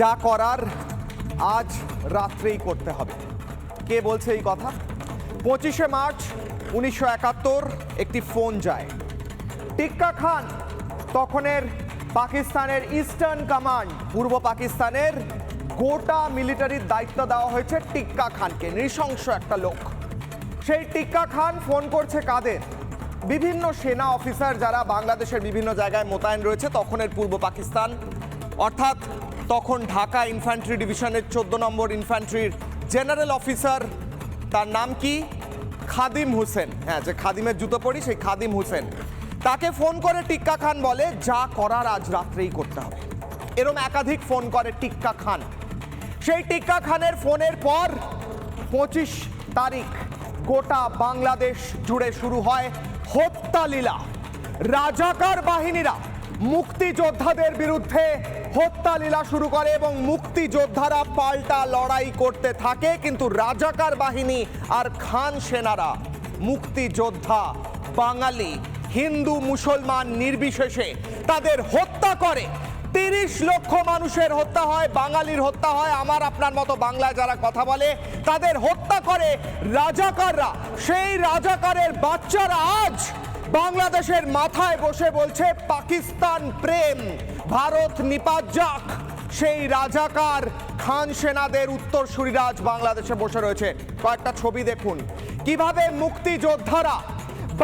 যা করার আজ রাত্রেই করতে হবে। কে বলছে এই কথা? পঁচিশে মার্চ উনিশশো একাত্তর একটি ফোন যায়। টিক্কা খান তখনের পাকিস্তানের ইস্টার্ন কমান্ড, পূর্ব পাকিস্তানের গোটা মিলিটারির দায়িত্ব দেওয়া হয়েছে টিক্কা খানকে, নৃশংস একটা লোক। সেই টিক্কা খান ফোন করছে কাদের? বিভিন্ন সেনা অফিসার যারা বাংলাদেশের বিভিন্ন জায়গায় মোতায়েন রয়েছে, তখনের পূর্ব পাকিস্তান। অর্থাৎ তখন ঢাকা ইনফ্যান্ট্রি ডিভিশনের চোদ্দ নম্বর ইনফ্যান্ট্রির জেনারেল অফিসার, তার নাম কি? খাদিম হোসেন। হ্যাঁ যে খাদিমের জুতো পরি, সেই খাদিম হোসেন। তাকে ফোন করে টিক্কা খান বলে, যা করার আজ রাত্রেই করতে হবে। এরম একাধিক ফোন করে টিক্কা খান। সেই টিক্কা খানের ফোনের পর পঁচিশ তারিখ গোটা বাংলাদেশ জুড়ে শুরু হয় হত্যালীলা রাজাকার বাহিনীরা, মুক্তিযোদ্ধাদের বিরুদ্ধে হত্যালীলা শুরু করে এবং মুক্তিযোদ্ধারা পাল্টা লড়াই করতে থাকে, কিন্তু রাজাকার বাহিনী আর খান সেনারা, মুক্তিযোদ্ধা, বাঙালি, হিন্দু, মুসলমান নির্বিশেষে তাদের হত্যা করে। তিরিশ লক্ষ মানুষের হত্যা হয়, বাঙালির হত্যা হয়। আমার আপনার মতো বাংলায় যারা কথা বলে, তাদের হত্যা করে রাজাকাররা। সেই রাজাকারের বাচ্চারা আজ বাংলাদেশের মাথায় বসে বলছে, পাকিস্তান প্রেম ভারত নিপাত যাক। সেই রাজাকার খান সেনাদের উত্তরসূরিরা আজ বাংলাদেশে বসে রয়েছে। কয়েকটা ছবি দেখুন। কীভাবে মুক্তিযোদ্ধারা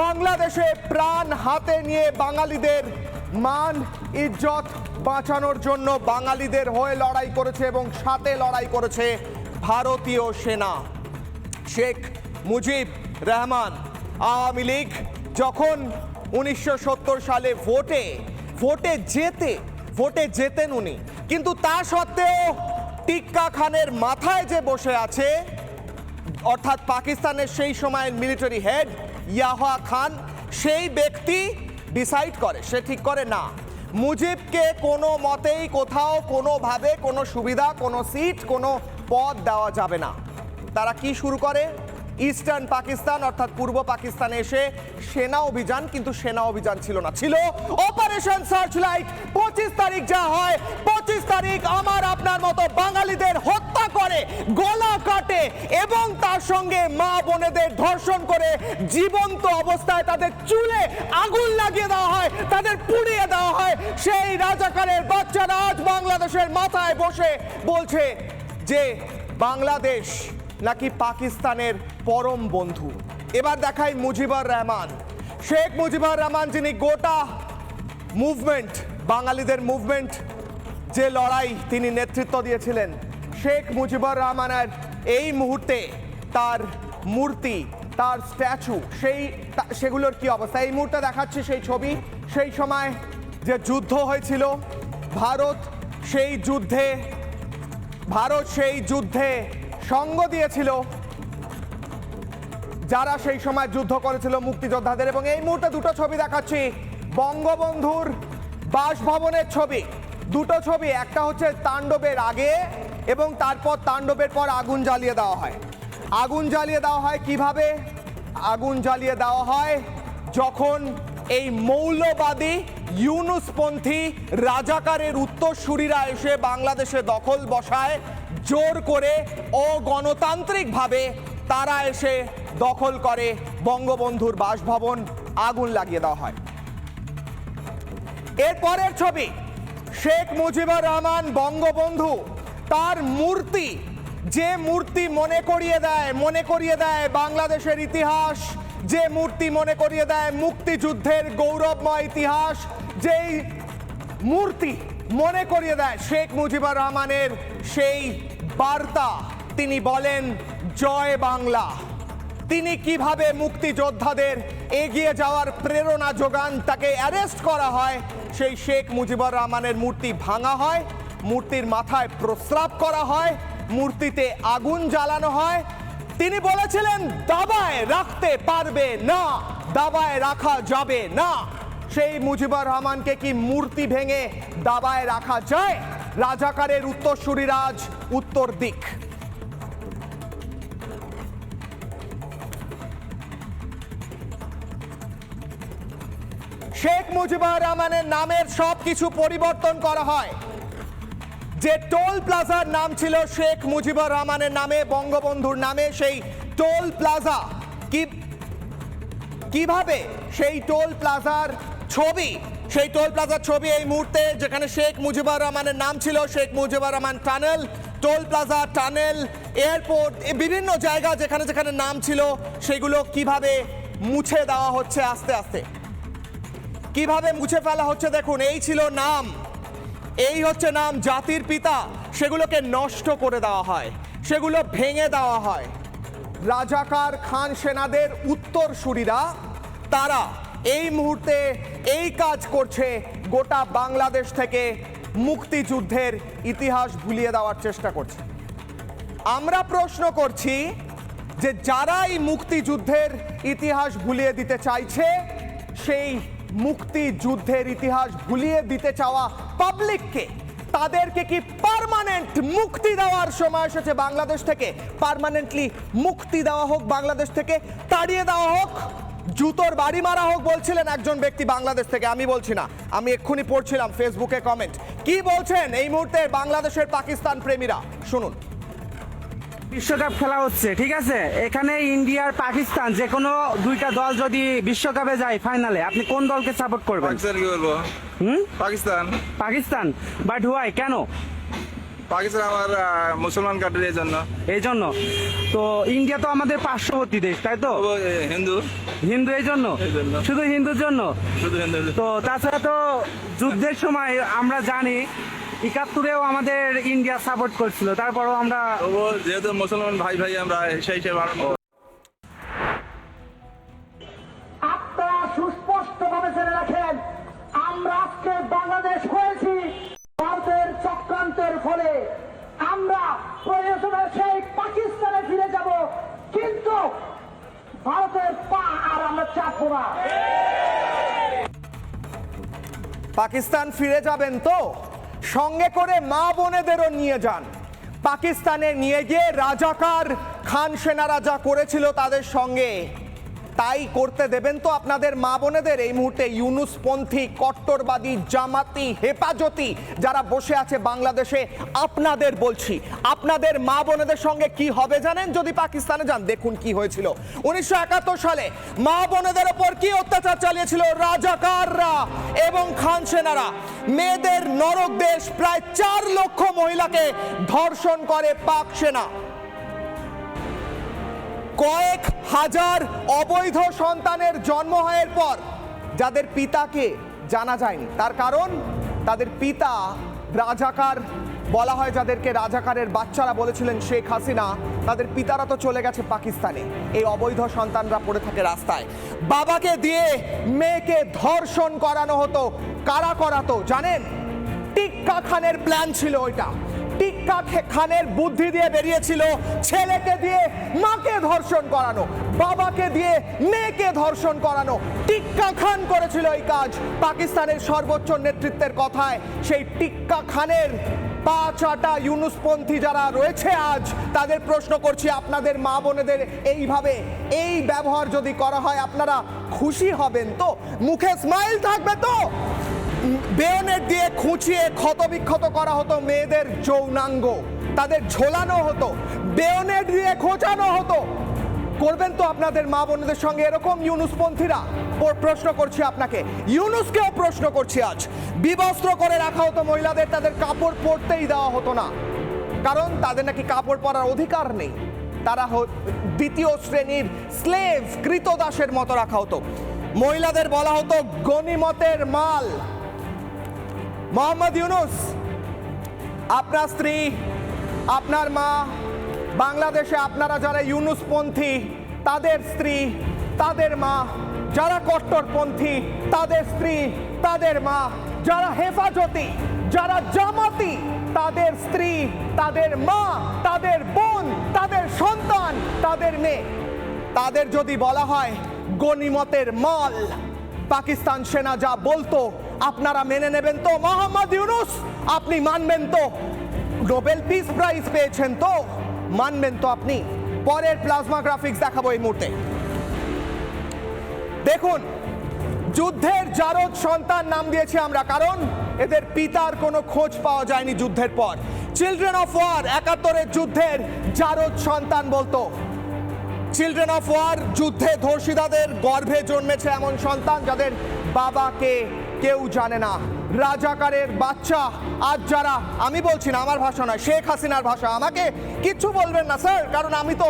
বাংলাদেশে প্রাণ হাতে নিয়ে বাঙালিদের মান, ইজ্জত বাঁচানোর জন্য বাঙালিদের হয়ে লড়াই করেছে এবং সাথে লড়াই করেছে ভারতীয় সেনা। শেখ মুজিব রহমান আওয়ামী লীগ যখন উনিশশো সত্তর সালে ভোটে ভোটে যেতে ভোটে জেতেন উনি। কিন্তু তা সত্ত্বেও টিক্কা খানের মাথায় যে বসে আছে, অর্থাৎ পাকিস্তানের সেই সময়ের মিলিটারি হেড ইয়াহা খান, সেই ব্যক্তি ডিসাইড করে, সে ঠিক করে না। মুজিবকে কোনো মতেই কোথাও, কোনোভাবে কোনো সুবিধা, কোনো সিট কোনো পদ দেওয়া যাবে না। তারা কি শুরু করে? ইস্টার্ন পাকিস্তান, অর্থাৎ পূর্ব পাকিস্তানে এসে সেনা অভিযান, কিন্তু সেনা অভিযান ছিল না। ছিল অপারেশন সার্চ লাইট পঁচিশ তারিখ যা হয়, পঁচিশ তারিখ আমার আপনার মতো বাঙালিদের হত্যা করে, গলা কাটে এবং তার সঙ্গে মা বোনেদের ধর্ষণ করে জীবন্ত অবস্থায় তাদের চুলে আগুন লাগিয়ে দেওয়া হয়, তাদের পুড়িয়ে দেওয়া হয়। সেই রাজাকারের বাচ্চারা আজ বাংলাদেশের মাথায় বসে বলছে যে, বাংলাদেশ নাকি পাকিস্তানের পরম বন্ধু? এবার দেখাই মুজিবুর রহমান। শেখ মুজিবুর রহমান যিনি গোটা মুভমেন্ট বাঙালিদের মুভমেন্ট যে লড়াই তিনি নেতৃত্ব দিয়েছিলেন, শেখ মুজিবুর রহমানের এই মুহূর্তে তার মূর্তি, তার স্ট্যাচু সেই সেগুলোর কি অবস্থা? এই মুহূর্তে দেখাচ্ছি সেই ছবি। সেই সময় যে যুদ্ধ হয়েছিল, ভারত সেই যুদ্ধে, ভারত সেই যুদ্ধে সঙ্গ দিয়েছিল, যারা সেই সময় যুদ্ধ করেছিল মুক্তিযোদ্ধাদের। এবং এই মুহূর্তে দুটো ছবি দেখাচ্ছি। বঙ্গবন্ধুর বাসভবনের ছবি। দুটো ছবি, একটা হচ্ছে তাণ্ডবের আগে এবং তারপর তাণ্ডবের পর আগুন জ্বালিয়ে দেওয়া হয়। আগুন জ্বালিয়ে দেওয়া হয় কীভাবে? আগুন জ্বালিয়ে দেওয়া হয় যখন এই মৌলবাদী ইউনুসপন্থী রাজাকারের উত্তরসূরিরা এসে বাংলাদেশে দখল বসায়। জোর করে অগণতান্ত্রিকভাবে তারা এসে দখল করে বঙ্গবন্ধুর বাসভবন আগুন লাগিয়ে দেওয়া হয়। এরপরের ছবি, শেখ মুজিবুর রহমান বঙ্গবন্ধু তার মূর্তি, যে মূর্তি মনে করিয়ে দেয়, মনে করিয়ে দেয় বাংলাদেশের ইতিহাস, যে মূর্তি মনে করিয়ে দেয় মুক্তিযুদ্ধের গৌরবময় ইতিহাস, যেই মূর্তি মনে করিয়ে দেয় শেখ মুজিবুর রহমানের সেই বার্তা। তিনি বলেন, জয় বাংলা। তিনি কীভাবে মুক্তিযোদ্ধাদের এগিয়ে যাওয়ার প্রেরণা যোগান তাকে অ্যারেস্ট করা হয়, সেই শেখ মুজিবুর রহমানের মূর্তি ভাঙা হয়, মূর্তির মাথায় প্রস্রাব করা হয়, মূর্তিতে আগুন জ্বালানো হয়। তিনি বলেছিলেন, দাবায় রাখতে পারবে না, দাবায় রাখা যাবে না। সেই মুজিবুর রহমানকে কি মূর্তি ভেঙে দাবায় রাখা যায়? রাজাকারের উত্তরসূরিরাজ উত্তর দিক। শেখ মুজিবুর রহমানের নামের সব কিছু পরিবর্তন করা হয়। যে টোল প্লাজার নাম ছিল শেখ মুজিবুর রহমানের নামে, বঙ্গবন্ধুর নামে, সেই টোল প্লাজা কি কীভাবে সেই টোল প্লাজার ছবি, সেই টোল প্লাজার ছবি এই মুহূর্তে যেখানে শেখ মুজিবুর রহমানের নাম ছিল, Sheikh Mujibur Rahman tunnel toll plaza tunnel airport বিভিন্ন জায়গা যেখানে যেখানে নাম ছিল, সেগুলো কীভাবে মুছে দেওয়া হচ্ছে আস্তে আস্তে? কীভাবে মুছে ফেলা হচ্ছে দেখুন, এই ছিল নাম। এই হচ্ছে নাম জাতির পিতা, সেগুলোকে নষ্ট করে দেওয়া হয়, সেগুলো ভেঙে দেওয়া হয়। রাজাকার খান সেনাদের উত্তরসূরিরা, তারা এই মুহূর্তে এই কাজ করছে গোটা বাংলাদেশ থেকে মুক্তিযুদ্ধের ইতিহাস ভুলিয়ে দেওয়ার চেষ্টা করছে। আমরা প্রশ্ন করছি যে যারা এই মুক্তিযুদ্ধের ইতিহাস ভুলিয়ে দিতে চাইছে, সেই মুক্তিযুদ্ধের ইতিহাস ভুলিয়ে দিতে চাওয়া পাবলিককে তাদেরকে কি পার্মানেন্ট মুক্তি দেওয়ার সময় এসেছে বাংলাদেশ থেকে? পার্মানেন্টলি মুক্তি দেওয়া হোক বাংলাদেশ থেকে, তাড়িয়ে দেওয়া হোক? জুতোর বাড়ি মারা হোক বলছিলেন একজন ব্যক্তি বাংলাদেশ থেকে আমি বলছি না। আমি এক্ষুনি পড়ছিলাম ফেসবুকে কমেন্ট কি বলছেন এই মুহূর্তে বাংলাদেশের পাকিস্তান প্রেমীরা? শুনুন। বিশ্বকাপ খেলা হচ্ছে ঠিক আছে? এখানে ইন্ডিয়ার পাকিস্তান যে কোনো দুইটা দল যদি বিশ্বকাপে যায় ফাইনালে আপনি কোন দলকে সাপোর্ট করবেন? পাকিস্তান কি বলব? হুম? পাকিস্তান। পাকিস্তান? বাট হোয়াই কেন? পাকিস্তান আমার মুসলমান কান্ট্রি এই জন্য। এই জন্য? তো ইন্ডিয়া তো আমাদের পার্শ্ববর্তী দেশ তাই তো? হিন্দু। হিন্দু এই জন্য। শুধু হিন্দুর জন্য? শুধু হিন্দু তো তাছাড়া তো যুদ্ধের সময় আমরা জানি একাত্তরেও আমাদের ইন্ডিয়া সাপোর্ট করছিল তারপরও আমরা যেহেতু মুসলমান ভাই ভাই আমরা সেই হিসেবে চক্রান্তের ফলে আমরা প্রয়োজনে সেই পাকিস্তানে ফিরে যাব, কিন্তু ভারতের পা আর আমরা চাপবো না। পাকিস্তান ফিরে যাবেন তো? সঙ্গে করে মা বোনেদেরও নিয়ে যান। পাকিস্তানে নিয়ে গিয়ে রাজাকার খান সেনারা যা করেছিল তাদের সঙ্গে। তাই করতে দেবেন তো আপনাদের মা বোনেদের। এই মুহূর্তে ইউনুসপন্থী, কট্টরবাদী, জামাতি, হেফাজতি যারা বসে আছে বাংলাদেশে, আপনাদের বলছি, আপনাদের মা বোনেদের সঙ্গে কি হবে জানেন? যদি পাকিস্তানে যান, দেখুন কি হয়েছিল। উনিশশো একাত্তর সালে মা বোনেদের ওপর কি অত্যাচার চালিয়েছিল রাজাকাররা এবং খান সেনারা? মেয়েদের নরক দেশ প্রায় চার লক্ষ মহিলাকে ধর্ষণ করে পাক সেনা। কয়েক হাজার অবৈধ সন্তানের জন্ম হওয়ার পর যাদের পিতাকে জানা যায়নি, তার কারণ তাদের পিতা রাজাকার বলা হয় যাদেরকে রাজাকারের বাচ্চারা বলেছিলেন শেখ হাসিনা, তাদের পিতারা তো চলে গেছে পাকিস্তানে। এই অবৈধ সন্তানরা পড়ে থাকে রাস্তায়। বাবাকে দিয়ে মেয়েকে ধর্ষণ করানো হতো, কারা করাতো জানেন? টিক্কা খানের প্ল্যান ছিল ওইটা। টিক্কা খানের বুদ্ধি দিয়ে বেরিয়েছিল ছেলেকে দিয়ে মাকে ধর্ষণ করানো, বাবাকে দিয়ে মেয়েকে ধর্ষণ করানো, টিক্কা খান করেছিল এই কাজ। পাকিস্তানের সর্বোচ্চ নেতৃত্বের কথায় সেই টিক্কা খানের পা চাটা ইউনুসপন্থী যারা রয়েছে আজ, তাদের প্রশ্ন করছি আপনাদের মা বোনেদের এইভাবে এই ব্যবহার যদি করা হয়, আপনারা খুশি হবেন তো? মুখে স্মাইল থাকবে তো? বেয়নেট দিয়ে খুঁচিয়ে ক্ষতবিক্ষত করা হতো মেয়েদের যৌনাঙ্গ। তাদের ঝোলানো হতো বেয়নেট দিয়ে খোঁচানো হতো। করবেন তো আপনাদের মা বোনদের সঙ্গে এরকম ইউনুসপন্থীরা? প্রশ্ন করছি আপনাকে। ইউনুসকেও প্রশ্ন করছি আজ। বিবস্ত্র করে রাখা হতো মহিলাদের, তাদের কাপড় পরতেই দেওয়া হতো না। কারণ তাদের নাকি কাপড় পরার অধিকার নেই। তারা দ্বিতীয় শ্রেণির স্লেভ কৃতদাসের মতো রাখা হতো। মহিলাদের বলা হতো গনিমতের মাল। মোহাম্মদ ইউনুস, আপনার স্ত্রী, আপনার মা, বাংলাদেশে আপনারা যারা ইউনুসপন্থী, তাদের স্ত্রী, তাদের মা, যারা কট্টরপন্থী, তাদের স্ত্রী, তাদের মা, যারা হেফাজতি, যারা জামাতি, তাদের স্ত্রী, তাদের মা, তাদের বোন, তাদের সন্তান, তাদের মেয়ে। তাদের যদি বলা হয় গনিমতের মাল, পাকিস্তান সেনা যা বলতো আপনারা মেনে নেবেন তো, মোহাম্মদ ইউনুস? আপনি মানবেন তো? নোবেল পিস প্রাইজ পেয়েছেন তো? মানবেন তো আপনি? পরের প্লাজমা গ্রাফিক্স দেখাবো এই মুহূর্তে। দেখুন, যুদ্ধের জারদ সন্তান নাম দিয়েছি আমরা, কারণ এদের পিতার কোনো খোঁজ পাওয়া যায়নি যুদ্ধের পর। চিলড্রেন অফ ওয়ার একাত্তরের যুদ্ধের জারদ সন্তান বলতো। চিলড্রেন অফ ওয়ার যুদ্ধে ধর্ষিতাদের গর্ভে জন্মেছে এমন সন্তান যাদের বাবাকে কেউ জানে না। রাজাকারের বাচ্চা। আজ যারা, আমি বলছি না আমার ভাষা নয়, শেখ হাসিনার ভাষা। আমাকে কিচ্ছু বলবেন না, স্যার। কারণ আমি তো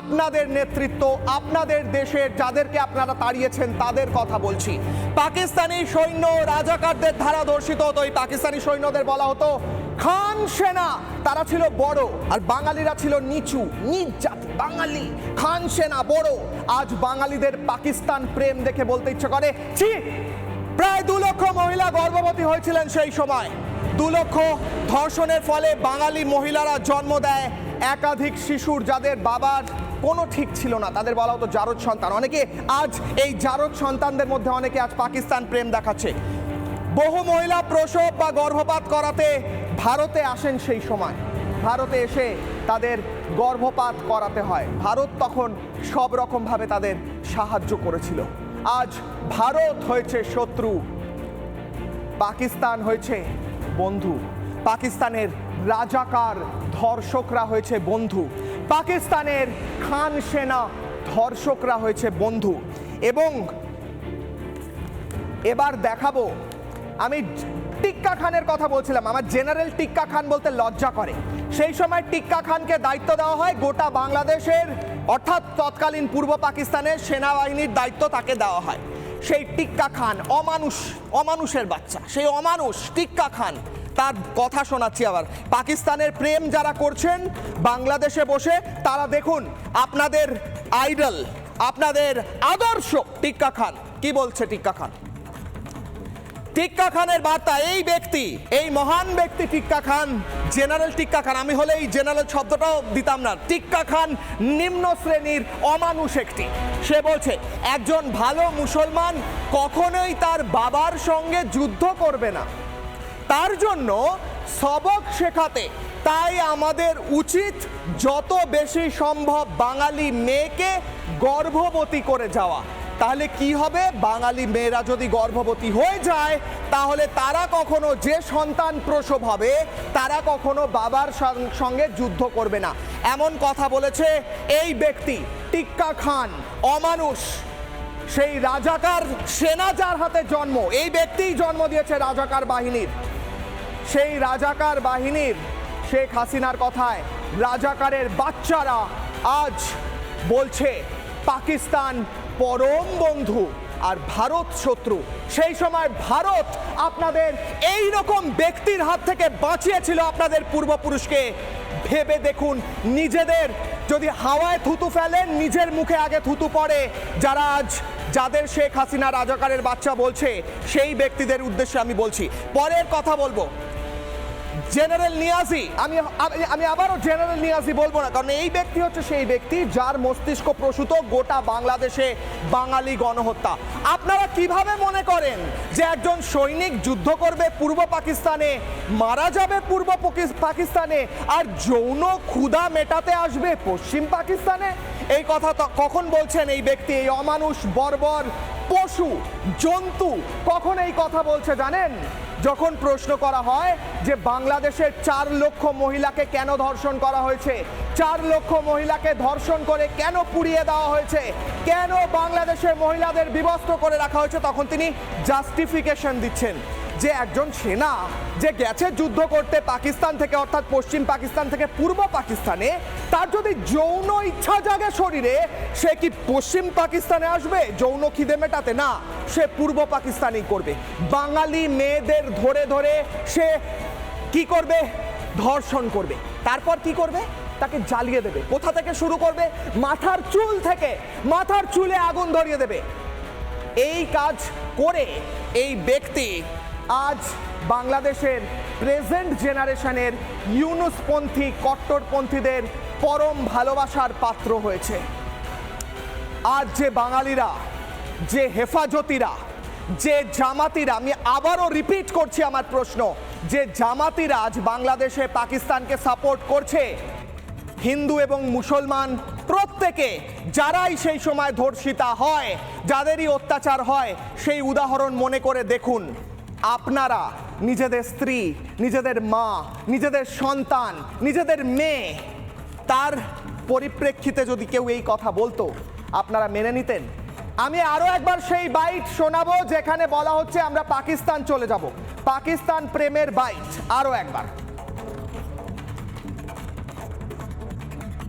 আপনাদের নেতৃত্ব, আপনাদের দেশের যাদেরকে আপনারা তাড়িয়েছেন, তাদের কথা বলছি। পাকিস্তানি সৈন্য রাজাকারদের ধারা দর্শিত হতো, এই পাকিস্তানি সৈন্যদের বলা হতো খান সেনা। তারা ছিল বড়, আর বাঙালিরা ছিল নিচু নিচ জাতি, বাঙালি। খান সেনা বড়। আজ বাঙালিদের পাকিস্তান প্রেম দেখে বলতে ইচ্ছে করে, ছি প্রায় দু লক্ষ মহিলা গর্ভবতী হয়েছিলেন সেই সময়। দু লক্ষ ধর্ষণের ফলে বাঙালি মহিলারা জন্ম দেয় একাধিক শিশুর যাদের বাবার কোনো ঠিক ছিল না। তাদের বলা হতো জারদ সন্তান। অনেকে আজ এই জারদ সন্তানদের মধ্যে অনেকে আজ পাকিস্তান প্রেম দেখাচ্ছে। বহু মহিলা প্রসব বা গর্ভপাত করাতে ভারতে আসেন সেই সময়। ভারতে এসে তাদের গর্ভপাত করাতে হয়। ভারত তখন সব রকমভাবে তাদের সাহায্য করেছিল। আজ ভারত হয়েছে শত্রু, পাকিস্তান হয়েছে বন্ধু, পাকিস্তানের রাজাকার ধর্ষকরা হয়েছে বন্ধু, পাকিস্তানের খান সেনা ধর্ষকরা হয়েছে বন্ধু। এবং এবার দেখাবো, আমি টিক্কা খানের কথা বলছিলাম। আমার জেনারেল টিক্কা খান বলতে লজ্জা করে। সেই সময় টিক্কা খানকে দায়িত্ব দেওয়া হয় গোটা বাংলাদেশের, অর্থাৎ তৎকালীন পূর্ব পাকিস্তানের সেনাবাহিনীর দায়িত্ব তাকে দেওয়া হয়। সেই টিক্কা খান অমানুষ, অমানুষের বাচ্চা। সেই অমানুষ টিক্কা খান, তার কথা শোনাচ্ছি আবার। পাকিস্তানের প্রেম যারা করছেন, বাংলাদেশে বসে, তারা দেখুন, আপনাদের আইডল আপনাদের আদর্শ টিক্কা খান। কি বলছে টিক্কা খান? টিক্কা খানের বার্তা, এই ব্যক্তি, এই মহান ব্যক্তি টিক্কা খান, জেনারেল টিক্কা খান। আমি হলে এই জেনারেল শব্দটাও দিতাম না। টিক্কা খান নিম্ন শ্রেণির অমানুষ একটি। সে বলছে, একজন ভালো মুসলমান কখনোই তার বাবার সঙ্গে যুদ্ধ করবে না। তার জন্য সবক শেখাতে তাই আমাদের উচিত যত বেশি সম্ভব বাঙালি মেয়েকে গর্ভবতী করে যাওয়া। তাহলে কি হবে? বাঙালি মেয়েরা যদি গর্ভবতী হয়ে যায়, তাহলে তারা কখনো যে সন্তান প্রসব হবে, তারা কখনো বাবার সঙ্গে যুদ্ধ করবে না। এমন কথা বলেছে এই ব্যক্তি, টিক্কা খান, অমানুষ। সেই রাজাকার সেনা যার হাতে জন্ম, এই ব্যক্তিই জন্ম দিয়েছে রাজাকার বাহিনীর। সেই রাজাকার বাহিনীর শেখ হাসিনার কথায় রাজাকারের বাচ্চারা আজ বলছে, পাকিস্তান পরম বন্ধু আর ভারত শত্রু। সেই সময় ভারত আপনাদের এই রকম ব্যক্তির হাত থেকে বাঁচিয়েছিল আপনাদের পূর্বপুরুষকে। ভেবে দেখুন, নিজেদের যদি হাওয়ায় থুতু ফেলেন নিজের মুখে আগে থুতু পড়ে, যারা আজ যাদের শেখ হাসিনা রাজাকারের বাচ্চা বলছে, সেই ব্যক্তিদের উদ্দেশ্যে আমি বলছি। পরের কথা বলব জেনারেল নিয়াজি। আমি আমি- আবারও জেনারেল নিয়াজি বলব না, কারণ এই ব্যক্তি হচ্ছে সেই ব্যক্তি যার মস্তিষ্ক প্রসূত গোটা বাংলাদেশে বাঙালি গণহত্যা। আপনারা কীভাবে মনে করেন যে একজন সৈনিক যুদ্ধ করবে পূর্ব পাকিস্তানে, মারা যাবে পূর্ব পাকিস্তানে, আর যৌন ক্ষুধা মেটাতে আসবে পশ্চিম পাকিস্তানে? এই কথা কখন বলছেন এই ব্যক্তি? এই অমানুষ, বর্বর, পশু, জন্তু, কখন এই কথা বলছে জানেন? যখন প্রশ্ন করা হয় যে বাংলাদেশের চার লক্ষ মহিলাকে কেন ধর্ষণ করা হয়েছে, চার লক্ষ মহিলাকে ধর্ষণ করে কেন পুড়িয়ে দেওয়া হয়েছে, কেন বাংলাদেশের মহিলাদের বিবস্ত্র করে রাখা হয়েছে, তখন তিনি জাস্টিফিকেশন দিচ্ছেন। যে একজন সেনা যে গেছে যুদ্ধ করতে পাকিস্তান থেকে, অর্থাৎ পশ্চিম পাকিস্তান থেকে পূর্ব পাকিস্তানে, তার যদি যৌন ইচ্ছা জাগে শরীরে, সে কি পশ্চিম পাকিস্তানে আসবে? যৌন খিদে মেটাতে না, সে পূর্ব পাকিস্তানেই করবে। বাঙালি মেয়েদের ধরে ধরে সে কি করবে? ধর্ষণ করবে। তারপর কি করবে? তাকে জ্বালিয়ে দেবে। কোথা থেকে শুরু করবে? মাথার চুল থেকে। মাথার চুলে আগুন ধরিয়ে দেবে। এই কাজ করে এই ব্যক্তি আজ বাংলাদেশের প্রেজেন্ট জেনারেশনের ইউনুসপন্থী, কট্টরপন্থীদের পরম ভালোবাসার পাত্র হয়েছে। আজ যে বাঙালিরা, যে হেফাজতিরা, যে জামাতিরা, আমি আবারও রিপিট করছি আমার প্রশ্ন, যে জামাতিরা আজ বাংলাদেশে পাকিস্তানকে সাপোর্ট করছে, হিন্দু এবং মুসলমান প্রত্যেকে, যারাই সেই সময় ধর্ষিতা হয়, যাদেরই অত্যাচার হয়, সেই উদাহরণ মনে করে দেখুন। আপনারা নিজেদের স্ত্রী, নিজেদের মা, নিজেদের সন্তান, নিজেদের মেয়ে, তার পরিপ্রেক্ষিতে যদি কেউ এই কথা বলতো, আপনারা মেনে নিতেন। আমি আরও একবার সেই বাইট শোনাবো যেখানে বলা হচ্ছে আমরা পাকিস্তান চলে যাব। পাকিস্তান প্রেমের বাইট আরও একবার।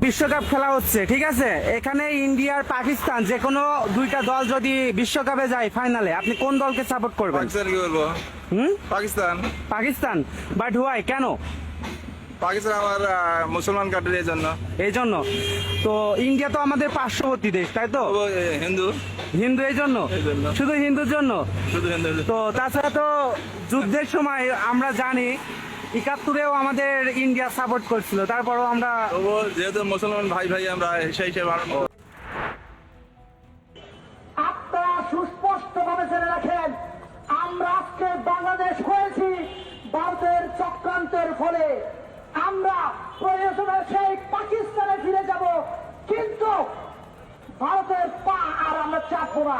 বিশ্বকাপ খেলা হচ্ছে ঠিক আছে? এখানে ইন্ডিয়ার পাকিস্তান যে কোনো দুইটা দল যদি বিশ্বকাপে যায় ফাইনালে আপনি কোন দলকে সাপোর্ট করবেন? পাকিস্তান কি বলব? হুম? পাকিস্তান। পাকিস্তান। বাট হুয়াই কেন? পাকিস্তান আমার মুসলমান কান্ট্রি এই জন্য এই জন্য তো ইন্ডিয়া তো আমাদের পার্শ্ববর্তী দেশ তাই তো? হিন্দু। হিন্দু এই জন্য এই জন্য। শুধু হিন্দুর জন্য। শুধু হিন্দু তো তাছাড়া তো যুদ্ধের সময় আমরা জানি একাত্তরেও আমাদের ইন্ডিয়া সাপোর্ট করছিল তারপরও আমরা যেহেতু মুসলমান ভাই ভাই আমরা সেই হিসেবে আপনারা সুস্পষ্ট ভাবে জেনে রাখেন আমরা আজকে বাংলাদেশ হয়েছি ভারতের চক্রান্তের ফলে। আমরা প্রয়োজনে সেই পাকিস্তানে ফিরে যাব কিন্তু ভারতের পা আর আমরা চাপবো না।